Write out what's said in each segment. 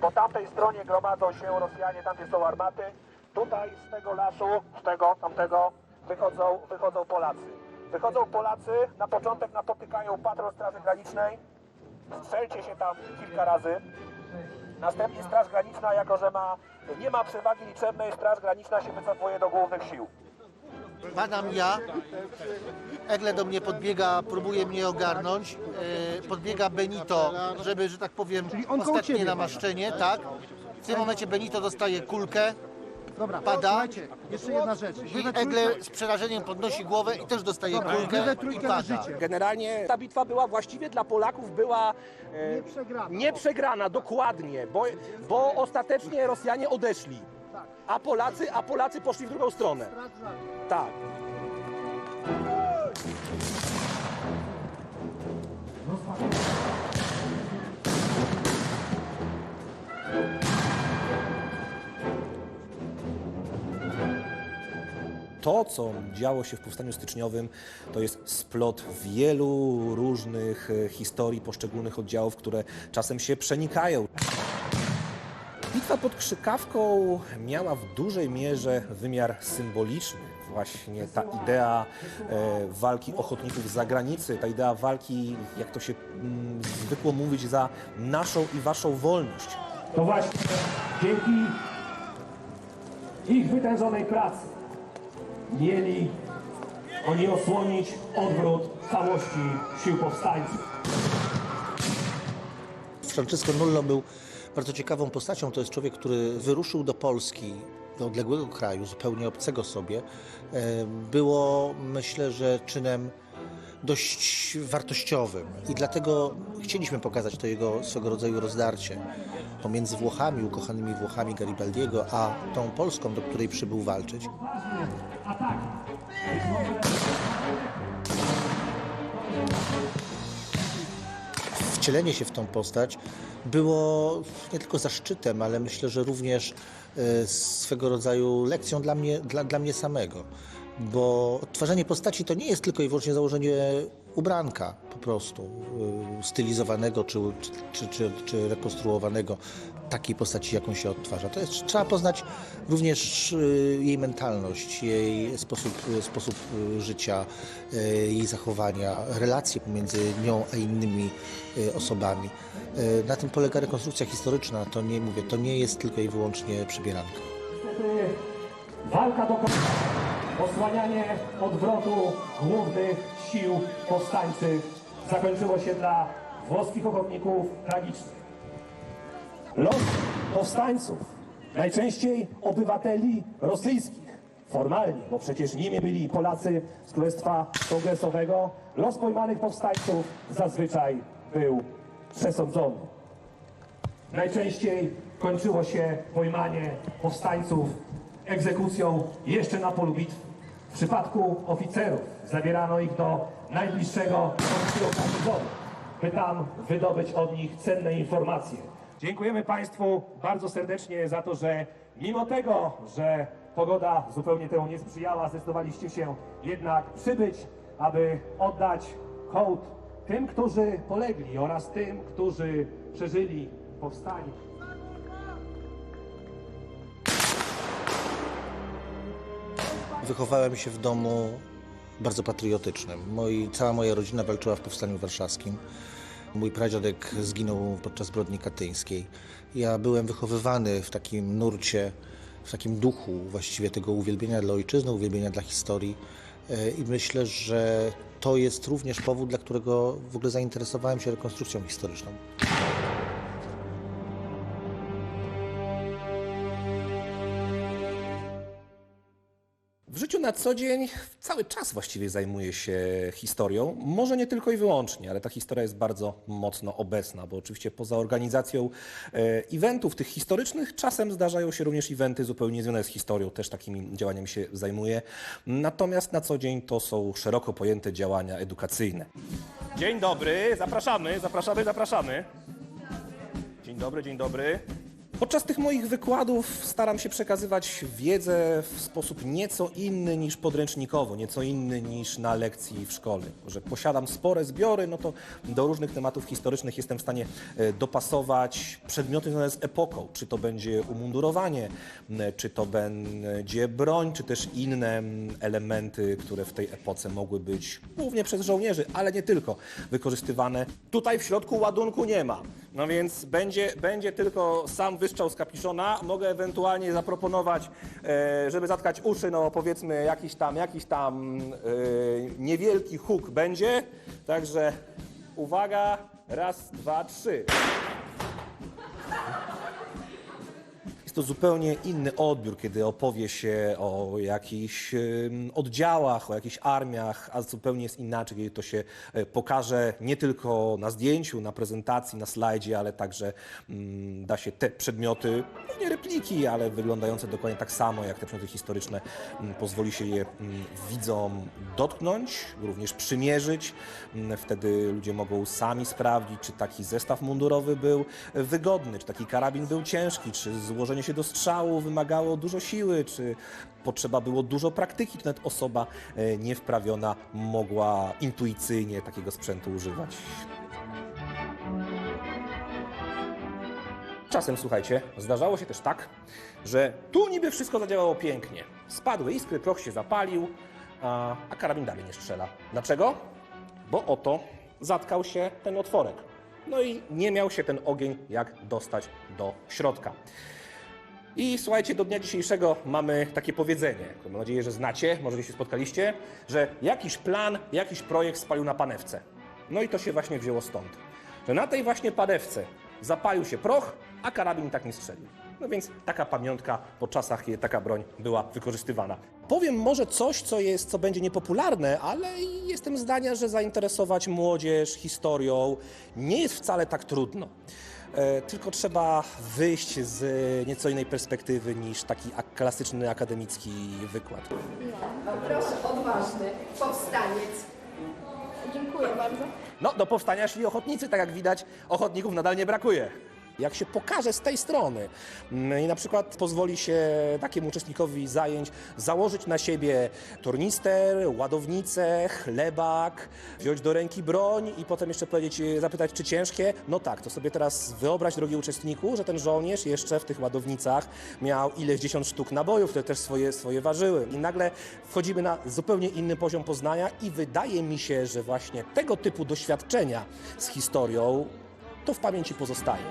Po tamtej stronie gromadzą się Rosjanie, tam są armaty. Tutaj z tego lasu, z tego, tamtego wychodzą, wychodzą Polacy. Wychodzą Polacy, na początek napotykają patrol Straży Granicznej. Strzelcie się tam kilka razy. Następnie Straż Graniczna, jako że ma, nie ma przewagi liczebnej, Straż Graniczna się wycofuje do głównych sił. Padam ja, Egle do mnie podbiega, próbuje mnie ogarnąć, e, podbiega Benito, żeby, że tak powiem, on koło ostatnie ciebie. namaszczenie, tak. W tym momencie Benito dostaje kulkę Dobra, Pada. słuchajcie, jeszcze jedna rzecz. I we trójkę- Egle z przerażeniem podnosi głowę i też dostaje Dobra, wy kulkę we i trójkę pada. leżycie. Generalnie ta bitwa była właściwie dla Polaków była e, Nie przegrana. nie przegrana, dokładnie, bo, bo ostatecznie Rosjanie odeszli, a Polacy, a Polacy poszli w drugą stronę. Tak. To, co działo się w Powstaniu Styczniowym, to jest splot wielu różnych e, historii poszczególnych oddziałów, które czasem się przenikają. Bitwa pod Krzykawką miała w dużej mierze wymiar symboliczny. Właśnie ta idea e, walki ochotników z zagranicy, ta idea walki, jak to się mm, zwykło mówić, za naszą i waszą wolność. To właśnie dzięki ich wytężonej pracy mieli oni osłonić odwrót całości sił powstańców. Francesco Nullo był bardzo ciekawą postacią. To jest człowiek, który wyruszył do Polski, do odległego kraju, zupełnie obcego sobie. E, Było, myślę, że czynem dość wartościowym i dlatego chcieliśmy pokazać to jego swego rodzaju rozdarcie pomiędzy Włochami, ukochanymi Włochami Garibaldiego, a tą Polską, do której przybył walczyć. Wcielenie się w tą postać było nie tylko zaszczytem, ale myślę, że również e, swego rodzaju lekcją dla mnie, dla, dla mnie samego. Bo odtwarzanie postaci to nie jest tylko i wyłącznie założenie ubranka po prostu, e, stylizowanego czy, czy, czy, czy rekonstruowanego takiej postaci, jaką się odtwarza. To jest, trzeba poznać również e, jej mentalność, jej sposób, sposób e, życia, jej zachowania, relacje pomiędzy nią a innymi osobami. Na tym polega rekonstrukcja historyczna. To nie mówię, to nie jest tylko i wyłącznie przybieranka. Walka do końca, osłanianie odwrotu głównych sił powstańczych zakończyło się dla włoskich ochotników tragicznie. Los powstańców, najczęściej obywateli rosyjskich, formalnie, bo przecież nimi byli Polacy z Królestwa Kongresowego, los pojmanych powstańców zazwyczaj był przesądzony. Najczęściej kończyło się pojmanie powstańców egzekucją jeszcze na polu bitwy. W przypadku oficerów zabierano ich do najbliższego polskiego garnizonu, by tam wydobyć od nich cenne informacje. Dziękujemy Państwu bardzo serdecznie za to, że mimo tego, że pogoda zupełnie temu nie sprzyjała, zdecydowaliście się jednak przybyć, aby oddać hołd tym, którzy polegli oraz tym, którzy przeżyli powstanie. Wychowałem się w domu bardzo patriotycznym. Moi, cała moja rodzina walczyła w Powstaniu Warszawskim. Mój pradziadek zginął podczas zbrodni katyńskiej. Ja byłem wychowywany w takim nurcie, w takim duchu właściwie tego uwielbienia dla ojczyzny, uwielbienia dla historii. E, I myślę, że to jest również powód, dla którego w ogóle zainteresowałem się rekonstrukcją historyczną. W życiu na co dzień cały czas właściwie zajmuję się historią. Może nie tylko i wyłącznie, ale ta historia jest bardzo mocno obecna, bo oczywiście poza organizacją e, eventów tych historycznych, czasem zdarzają się również eventy zupełnie niezwiązane z historią, też takimi działaniami się zajmuję. Natomiast na co dzień to są szeroko pojęte działania edukacyjne. Dzień dobry, zapraszamy, zapraszamy, zapraszamy. Dzień dobry, dzień dobry. Podczas tych moich wykładów staram się przekazywać wiedzę w sposób nieco inny niż podręcznikowo, nieco inny niż na lekcji w szkole. Że posiadam spore zbiory, no to do różnych tematów historycznych jestem w stanie e, dopasować przedmioty związane z epoką. Czy to będzie umundurowanie, czy to będzie broń, czy też inne elementy, które w tej epoce mogły być głównie przez żołnierzy, ale nie tylko, wykorzystywane. Tutaj w środku ładunku nie ma. No więc będzie, będzie tylko sam wystrzał z kapiszona. Mogę ewentualnie zaproponować, e, żeby zatkać uszy, no powiedzmy jakiś tam, jakiś tam e, niewielki huk będzie. Także uwaga, raz, dwa, trzy. Jest to zupełnie inny odbiór, kiedy opowie się o jakichś oddziałach, o jakichś armiach, a zupełnie jest inaczej, kiedy to się e, pokaże nie tylko na zdjęciu, na prezentacji, na slajdzie, ale także mm, da się te przedmioty, no nie repliki, ale wyglądające dokładnie tak samo jak te przedmioty historyczne, mm, pozwoli się je mm, widzom dotknąć, również przymierzyć. Wtedy ludzie mogą sami sprawdzić, czy taki zestaw mundurowy był wygodny, czy taki karabin był ciężki, czy złożenie się do strzału wymagało dużo siły, czy potrzeba było dużo praktyki, czy nawet osoba e, niewprawiona mogła intuicyjnie takiego sprzętu używać. Czasem, słuchajcie, zdarzało się też tak, że tu niby wszystko zadziałało pięknie. Spadły iskry, proch się zapalił, a, a karabin dalej nie strzela. Dlaczego? Bo oto zatkał się ten otworek. No i nie miał się ten ogień jak dostać do środka. I słuchajcie, do dnia dzisiejszego mamy takie powiedzenie, które mam nadzieję, że znacie, może się spotkaliście, że jakiś plan, jakiś projekt spalił na panewce. No i to się właśnie wzięło stąd. Że na tej właśnie panewce zapalił się proch, a karabin tak nie strzelił. No więc taka pamiątka po czasach, kiedy taka broń była wykorzystywana. Powiem może coś, co, jest, co będzie niepopularne, ale jestem zdania, że zainteresować młodzież historią nie jest wcale tak trudno. E, tylko trzeba wyjść z nieco innej perspektywy niż taki ak- klasyczny akademicki wykład. Proszę, odważny powstaniec. Dziękuję bardzo. No, do powstania szli ochotnicy, tak jak widać, ochotników nadal nie brakuje. Jak się pokaże z tej strony mm, i na przykład pozwoli się takiemu uczestnikowi zajęć założyć na siebie tornister, ładownicę, chlebak, wziąć do ręki broń i potem jeszcze powiedzieć, e, zapytać, czy ciężkie? No tak, to sobie teraz wyobraź, drogi uczestniku, że ten żołnierz jeszcze w tych ładownicach miał ileś dziesiąt sztuk nabojów, które też swoje, swoje ważyły. I nagle wchodzimy na zupełnie inny poziom poznania i wydaje mi się, że właśnie tego typu doświadczenia z historią to w pamięci pozostaje.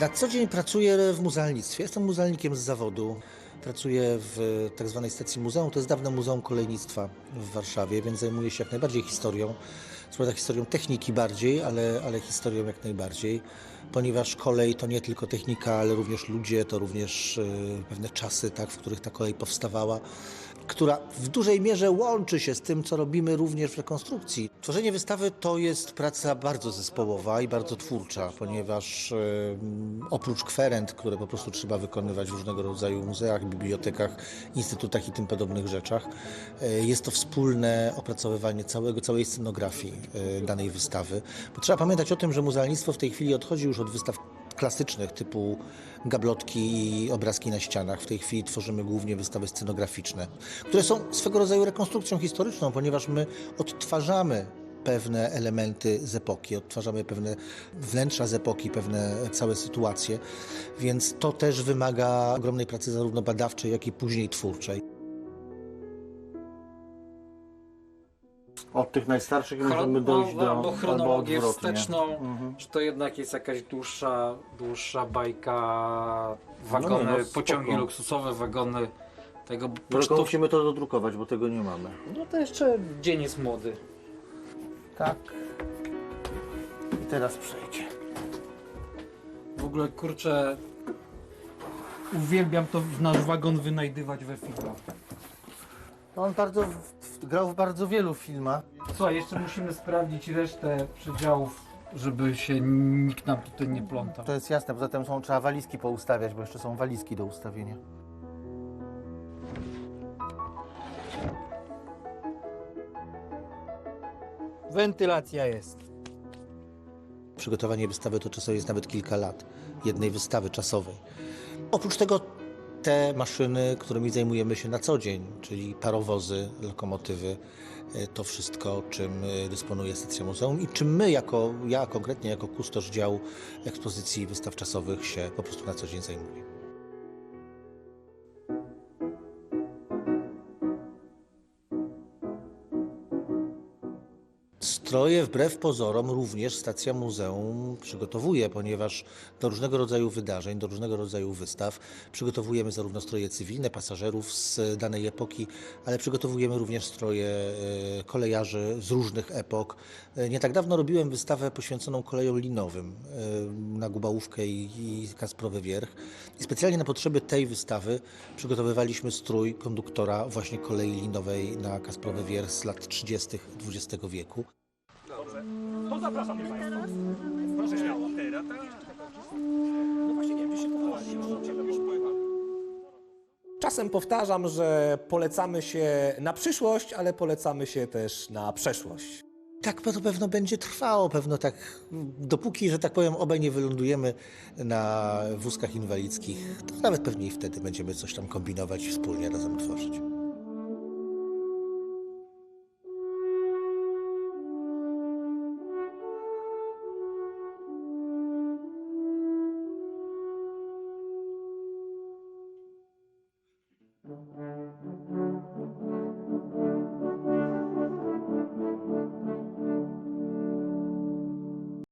Na co dzień pracuję w muzealnictwie. Jestem muzealnikiem z zawodu. Pracuję w tak zwanej stacji muzeum. To jest dawne Muzeum Kolejnictwa w Warszawie, więc zajmuję się jak najbardziej historią. Co historią techniki bardziej, ale, ale historią jak najbardziej. Ponieważ kolej to nie tylko technika, ale również ludzie, to również e, pewne czasy, tak, w których ta kolej powstawała która w dużej mierze łączy się z tym, co robimy również w rekonstrukcji. Tworzenie wystawy to jest praca bardzo zespołowa i bardzo twórcza, ponieważ e, oprócz kwerend, które po prostu trzeba wykonywać w różnego rodzaju muzeach, bibliotekach, instytutach i tym podobnych rzeczach, e, jest to wspólne opracowywanie całego, całej scenografii e, danej wystawy. Bo trzeba pamiętać o tym, że muzealnictwo w tej chwili odchodzi już od wystaw klasycznych typu gablotki i obrazki na ścianach. W tej chwili tworzymy głównie wystawy scenograficzne, które są swego rodzaju rekonstrukcją historyczną, ponieważ my odtwarzamy pewne elementy z epoki, odtwarzamy pewne wnętrza z epoki, pewne całe sytuacje, więc to też wymaga ogromnej pracy zarówno badawczej, jak i później twórczej. Od tych najstarszych możemy dojść no, do albo chronologię albo wsteczną, czy to jednak jest jakaś dłuższa, dłuższa bajka, wagony, No nie, no, pociągi luksusowe, wagony tego Tylko pocztów. musimy to dodrukować, bo tego nie mamy. No to jeszcze dzień jest młody. Tak. I teraz przejdzie. W ogóle kurczę, uwielbiam to w nasz wagon wynajdywać we filmach. On bardzo grał w bardzo wielu filmach. Słuchaj, jeszcze musimy sprawdzić resztę przedziałów, żeby się nikt nam tutaj nie plątał. To jest jasne, poza tym są, trzeba walizki poustawiać, bo jeszcze są walizki do ustawienia. Wentylacja jest. Przygotowanie wystawy to czasami jest nawet kilka lat, jednej wystawy czasowej. Oprócz tego te maszyny, którymi zajmujemy się na co dzień, czyli parowozy, lokomotywy, e, to wszystko, czym e, dysponuje stacja muzeum i czym my, jako, ja konkretnie jako kustosz działu ekspozycji wystaw czasowych się po prostu na co dzień zajmuję. Stroje wbrew pozorom również stacja muzeum przygotowuje, ponieważ do różnego rodzaju wydarzeń, do różnego rodzaju wystaw przygotowujemy zarówno stroje cywilne pasażerów z danej epoki, ale przygotowujemy również stroje e, kolejarzy z różnych epok. E, Nie tak dawno robiłem wystawę poświęconą kolejom linowym e, na Gubałówkę i, Kasprowy Wierch. I specjalnie na potrzeby tej wystawy przygotowywaliśmy strój konduktora właśnie kolei linowej na Kasprowy Wierch z lat 30. XX wieku. To zapraszam Państwa. Proszę śmiało. No właśnie nie wiem, gdzie się Czasem powtarzam, że polecamy się na przyszłość, ale polecamy się też na przeszłość. Tak to pewno będzie trwało, pewno tak, dopóki, że tak powiem, obaj nie wylądujemy na wózkach inwalidzkich, to nawet pewnie i wtedy będziemy coś tam kombinować i wspólnie razem tworzyć.